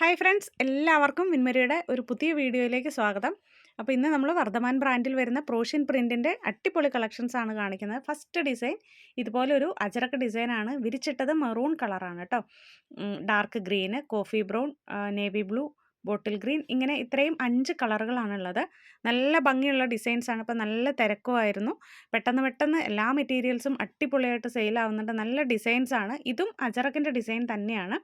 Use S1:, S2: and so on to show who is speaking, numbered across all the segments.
S1: Hi friends എല്ലാവർക്കും വിൻമരിയുടെ ഒരു പുതിയ വീഡിയോയിലേക്ക് സ്വാഗതം. അപ്പോൾ ഇന്ന് നമ്മൾ വർദ്ധമാൻ ബ്രാൻഡിൽ വരുന്ന പ്രോഷ്യൻ പ്രിന്റിന്റെ അട്ടിപ്പൊളി കളക്ഷൻസ് ആണ് കാണിക്കുന്നത്. ഫസ്റ്റ് ഡിസൈൻ ഇതുപോലെ ഒരു അജറക്ക് ഡിസൈനാണ് വിരിച്ചിട്ടത് മെറൂൺ കളറാണ് കേട്ടോ. Dark green coffee brown navy blue bottle green. ഇങ്ങനെ ഇത്രയും അഞ്ച് കളറുകളാണുള്ളത്. നല്ല ഭംഗിയുള്ള ഡിസൈൻസാണ്. ഇപ്പോൾ നല്ല തിരക്കുമായിരുന്നു. പെട്ടെന്ന് പെട്ടെന്ന് എല്ലാ മെറ്റീരിയൽസും അടിപൊളിയായിട്ട് സെയിലാവുന്നുണ്ട്. നല്ല ഡിസൈൻസാണ്. ഇതും അജറക്കിന്റെ ഡിസൈൻ തന്നെയാണ്.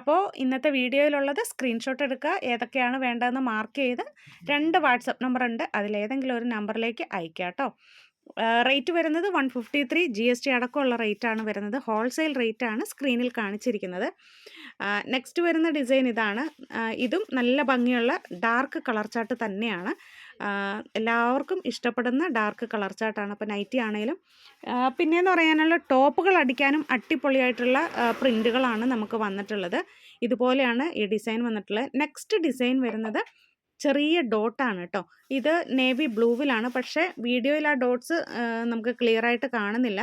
S1: അപ്പോൾ ഇന്നത്തെ വീഡിയോയിലുള്ളത് സ്ക്രീൻഷോട്ട് എടുക്കുക. ഏതൊക്കെയാണ് വേണ്ടതെന്ന് മാർക്ക് ചെയ്ത് രണ്ട് വാട്സപ്പ് നമ്പർ ഉണ്ട് അതിലേതെങ്കിലും ഒരു നമ്പറിലേക്ക് അയക്കാം കേട്ടോ. റേറ്റ് വരുന്നത് one fifty three G S T അടക്കമുള്ള റേറ്റാണ് വരുന്നത്. ഹോൾസെയിൽ റേറ്റാണ് സ്ക്രീനിൽ കാണിച്ചിരിക്കുന്നത്. നെക്സ്റ്റ് വരുന്ന ഡിസൈൻ ഇതാണ്. ഇതും നല്ല ഭംഗിയുള്ള ഡാർക്ക് കളർ ചാർട്ട് തന്നെയാണ്. എല്ലാവർക്കും ഇഷ്ടപ്പെടുന്ന ഡാർക്ക് കളർ ചാർട്ടാണ് അപ്പോൾ നൈറ്റി ആണെങ്കിലും പിന്നെയെന്ന് പറയാനുള്ള ടോപ്പുകൾ അടിക്കാനും അട്ടിപ്പൊളിയായിട്ടുള്ള പ്രിന്റുകളാണ് നമുക്ക് വന്നിട്ടുള്ളത്. ഇതുപോലെയാണ് ഈ ഡിസൈൻ വന്നിട്ടുള്ളത്. നെക്സ്റ്റ് ഡിസൈൻ വരുന്നത് ചെറിയ ഡോട്ടാണ് കേട്ടോ ഇത് നേവി ബ്ലൂവിലാണ് പക്ഷേ വീഡിയോയിൽ ആ ഡോട്ട്സ് നമുക്ക് ക്ലിയർ ആയിട്ട് കാണുന്നില്ല.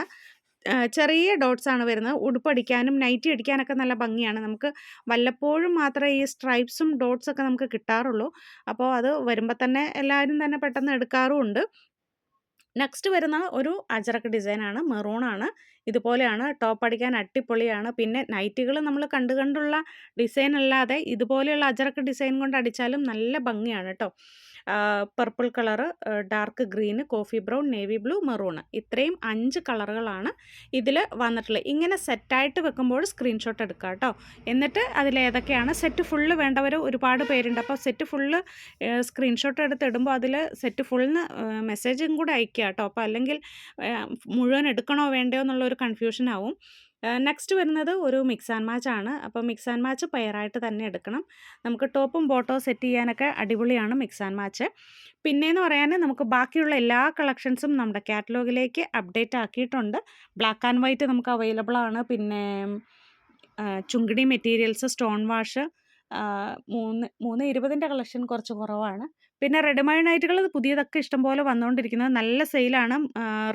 S1: ചെറിയ ഡോട്ട്സ് ആണ് വരുന്നത്. ഉടുപ്പടിക്കാനും നൈറ്റി അടിക്കാനൊക്കെ നല്ല ഭംഗിയാണ്. നമുക്ക് വല്ലപ്പോഴും മാത്രമേ ഈ സ്ട്രൈപ്സും ഡോട്ട്സൊക്കെ നമുക്ക് കിട്ടാറുള്ളൂ. അപ്പോൾ അത് വരുമ്പോൾ തന്നെ എല്ലാവരും തന്നെ പെട്ടെന്ന് എടുക്കാറുമുണ്ട് നെക്സ്റ്റ് വരുന്ന ഒരു അജറക്ക് ഡിസൈനാണ് മെറൂണാണ് ഇതുപോലെയാണ്. ടോപ്പ് അടിക്കാൻ അട്ടിപ്പൊളിയാണ് പിന്നെ നൈറ്റികൾ നമ്മൾ കണ്ടു കണ്ടുള്ള ഡിസൈൻ അല്ലാതെ ഇതുപോലെയുള്ള അജറക്ക് ഡിസൈൻ കൊണ്ട് അടിച്ചാലും നല്ല ഭംഗിയാണ് കേട്ടോ purple colour dark green coffee brown navy blue maroon ഇത്രയും അഞ്ച് കളറുകളാണ് ഇതിൽ വന്നിട്ടുള്ളത്. ഇങ്ങനെ സെറ്റായിട്ട് വെക്കുമ്പോൾ സ്ക്രീൻഷോട്ട് എടുക്കുക കേട്ടോ എന്നിട്ട് അതിലേതൊക്കെയാണ് സെറ്റ് ഫുള്ള് വേണ്ടവർ ഒരുപാട് പേരുണ്ട്. അപ്പോൾ സെറ്റ് ഫുള്ള് സ്ക്രീൻഷോട്ട് എടുത്ത് ഇടുമ്പോൾ അതിൽ സെറ്റ് ഫുള്ളിന് മെസ്സേജും കൂടെ അയക്കുക കേട്ടോ. അപ്പോൾ അല്ലെങ്കിൽ മുഴുവൻ എടുക്കണോ വേണ്ടയോ എന്നുള്ള ഒരു കൺഫ്യൂഷൻ ആവും നെക്സ്റ്റ് വരുന്നത് ഒരു മിക്സ് ആൻഡ് മാച്ച് ആണ്. അപ്പോൾ മിക്സ് ആൻഡ് മാച്ച് പെയറായിട്ട് തന്നെ എടുക്കണം. നമുക്ക് ടോപ്പും ബോട്ടോ സെറ്റ് ചെയ്യാനൊക്കെ അടിപൊളിയാണ് മിക്സ് ആൻഡ് മാച്ച് പിന്നെയെന്ന് പറയാൻ നമുക്ക് ബാക്കിയുള്ള എല്ലാ കളക്ഷൻസും നമ്മുടെ കാറ്റലോഗിലേക്ക് അപ്ഡേറ്റ് ആക്കിയിട്ടുണ്ട്. ബ്ലാക്ക് ആൻഡ് വൈറ്റ് നമുക്ക് അവൈലബിൾ ആണ്. പിന്നെ ചുങ്കിടി മെറ്റീരിയൽസ് സ്റ്റോൺ വാഷ് മൂന്ന് മൂന്ന് ഇരുപതിന്റെ കളക്ഷൻ കുറച്ച് കുറവാണ്. പിന്നെ റെഡിമെയ്ഡ് നൈറ്റുകൾ പുതിയതൊക്കെ ഇഷ്ടംപോലെ വന്നുകൊണ്ടിരിക്കുന്നത് നല്ല സെയിലാണ്.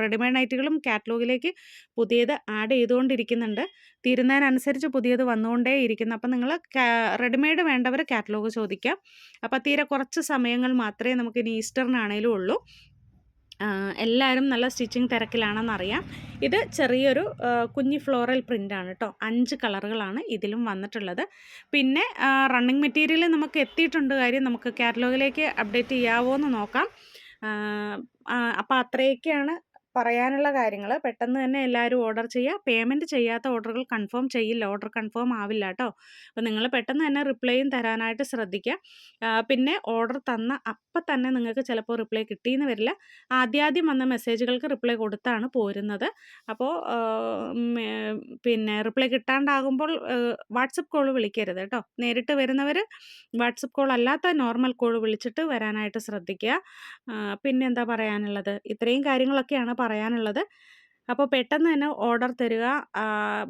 S1: റെഡിമെയ്ഡ് നൈറ്റുകളും കാറ്റലോഗിലേക്ക് പുതിയത് ആഡ് ചെയ്തുകൊണ്ടിരിക്കുന്നുണ്ട്. തീരുന്നതിനനുസരിച്ച് പുതിയത് വന്നുകൊണ്ടേ ഇരിക്കുന്നു. അപ്പം നിങ്ങൾ റെഡിമെയ്ഡ് വേണ്ടവർ കാറ്റലോഗ് ചോദിക്കാം. അപ്പോൾ തീരെ കുറച്ച് സമയങ്ങൾ മാത്രമേ നമുക്ക് ഇനി ഈസ്റ്ററിനാണേലും ഉള്ളൂ. എല്ലാവരും നല്ല സ്റ്റിച്ചിങ് തിരക്കിലാണെന്നറിയാം. ഇത് ചെറിയൊരു കുഞ്ഞി ഫ്ലോറൽ പ്രിന്റാണ് കേട്ടോ അഞ്ച് കളറുകളാണ് ഇതിലും വന്നിട്ടുള്ളത്. പിന്നെ റണ്ണിങ് മെറ്റീരിയൽ നമുക്ക് എത്തിയിട്ടുണ്ട് കാര്യം നമുക്ക് കാറ്റലോഗിലേക്ക് അപ്ഡേറ്റ് ചെയ്യാവോ എന്ന് നോക്കാം. അപ്പോൾ അത്രയൊക്കെയാണ് പറയാനുള്ള കാര്യങ്ങൾ പെട്ടെന്ന് തന്നെ എല്ലാവരും ഓർഡർ ചെയ്യുക. പേയ്മെന്റ് ചെയ്യാത്ത ഓർഡറുകൾ കൺഫേം ചെയ്യില്ല. ഓർഡർ കൺഫേം ആവില്ല കേട്ടോ. അപ്പോൾ നിങ്ങൾ പെട്ടെന്ന് തന്നെ റിപ്ലൈയും തരാനായിട്ട് ശ്രദ്ധിക്കുക. പിന്നെ ഓർഡർ തന്ന അപ്പം തന്നെ നിങ്ങൾക്ക് ചിലപ്പോൾ റിപ്ലൈ കിട്ടിയെന്ന് വരില്ല. ആദ്യാദ്യം വന്ന മെസ്സേജുകൾക്ക് റിപ്ലൈ കൊടുത്താണ് പോരുന്നത്. അപ്പോൾ പിന്നെ റിപ്ലൈ കിട്ടാണ്ടാകുമ്പോൾ വാട്സപ്പ് കോൾ വിളിക്കരുത് കേട്ടോ. നേരിട്ട് വരുന്നവർ വാട്സപ്പ് കോൾ അല്ലാത്ത നോർമൽ കോൾ വിളിച്ചിട്ട് വരാനായിട്ട് ശ്രദ്ധിക്കുക. പിന്നെ എന്താ പറയാനുള്ളത്? ഇത്രയും കാര്യങ്ങളൊക്കെയാണ് പറയാനുള്ളത്. അപ്പോൾ പെട്ടെന്ന് തന്നെ ഓർഡർ തരിക.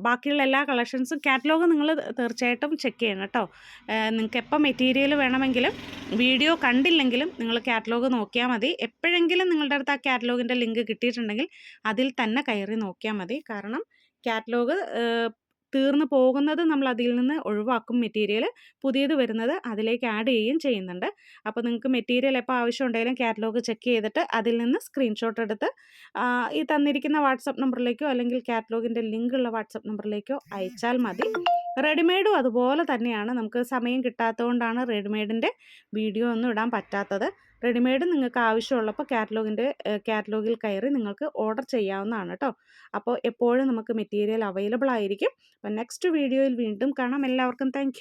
S1: ബാക്കിയുള്ള എല്ലാ കളക്ഷൻസും കാറ്റലോഗ് നിങ്ങൾ തീർച്ചയായിട്ടും ചെക്ക് ചെയ്യണം കേട്ടോ. നിങ്ങൾക്ക് എപ്പോൾ മെറ്റീരിയൽ വേണമെങ്കിലും വീഡിയോ കണ്ടില്ലെങ്കിലും നിങ്ങൾ കാറ്റലോഗ് നോക്കിയാൽ മതി. എപ്പോഴെങ്കിലും നിങ്ങളുടെ അടുത്ത് ആ കാറ്റലോഗിന്റെ ലിങ്ക് കിട്ടിയിട്ടുണ്ടെങ്കിൽ അതിൽ തന്നെ കയറി നോക്കിയാൽ മതി. കാരണം കാറ്റലോഗ് തീർന്നു പോകുന്നത് നമ്മൾ അതിൽ നിന്ന് ഒഴിവാക്കും മെറ്റീരിയൽ പുതിയത് വരുന്നത് അതിലേക്ക് ആഡ് ചെയ്യുകയും ചെയ്യുന്നുണ്ട്. അപ്പോൾ നിങ്ങൾക്ക് മെറ്റീരിയൽ എപ്പോൾ ആവശ്യം ഉണ്ടെങ്കിലും കാറ്റലോഗ് ചെക്ക് ചെയ്തിട്ട് അതിൽ നിന്ന് സ്ക്രീൻഷോട്ട് എടുത്ത് ഈ തന്നിരിക്കുന്ന വാട്സപ്പ് നമ്പറിലേക്കോ അല്ലെങ്കിൽ കാറ്റലോഗിന്റെ ലിങ്ക് ഉള്ള വാട്സപ്പ് നമ്പറിലേക്കോ അയച്ചാൽ മതി. റെഡിമെയ്ഡും അതുപോലെ തന്നെയാണ്. നമുക്ക് സമയം കിട്ടാത്തതുകൊണ്ടാണ് റെഡിമെയ്ഡിന്റെ വീഡിയോ ഒന്നും ഇടാൻ പറ്റാത്തത്. റെഡിമെയ്ഡ് നിങ്ങൾക്ക് ആവശ്യമുള്ളപ്പോൾ കാറ്റലോഗിന്റെ കാറ്റലോഗിൽ കയറി നിങ്ങൾക്ക് ഓർഡർ ചെയ്യാവുന്നതാണ് കേട്ടോ അപ്പോൾ എപ്പോഴും നമുക്ക് മെറ്റീരിയൽ അവൈലബിൾ ആയിരിക്കും. അപ്പോൾ നെക്സ്റ്റ് വീഡിയോയിൽ വീണ്ടും കാണാം. എല്ലാവർക്കും താങ്ക്